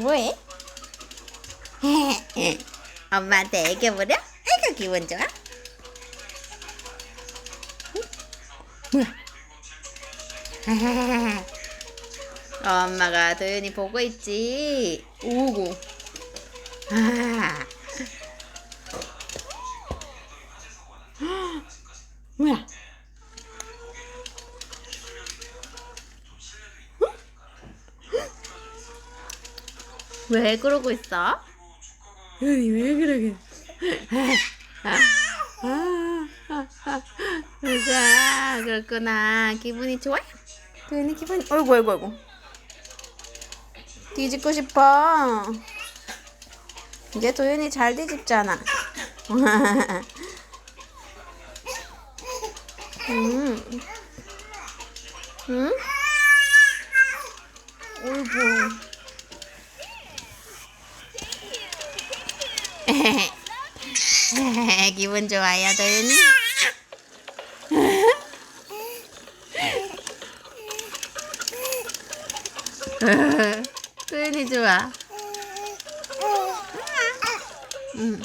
뭐해? 엄마한테 애교 부려? 아이고 기분 좋아? 엄마가 도윤이 보고 있지. 오고. 아. 뭐야? 왜 그러고 있어? 도윤이 왜 그러게? 아, 아, 아, 아. 그렇구나. 기분이 좋아? 도윤이 기분이. 어이구 어이구 어이구. 뒤집고 싶어. 이제 도윤이 잘 뒤집잖아. 음. 응? 어이구. 기분 좋아요, 도윤이? 도윤이 좋아. 응.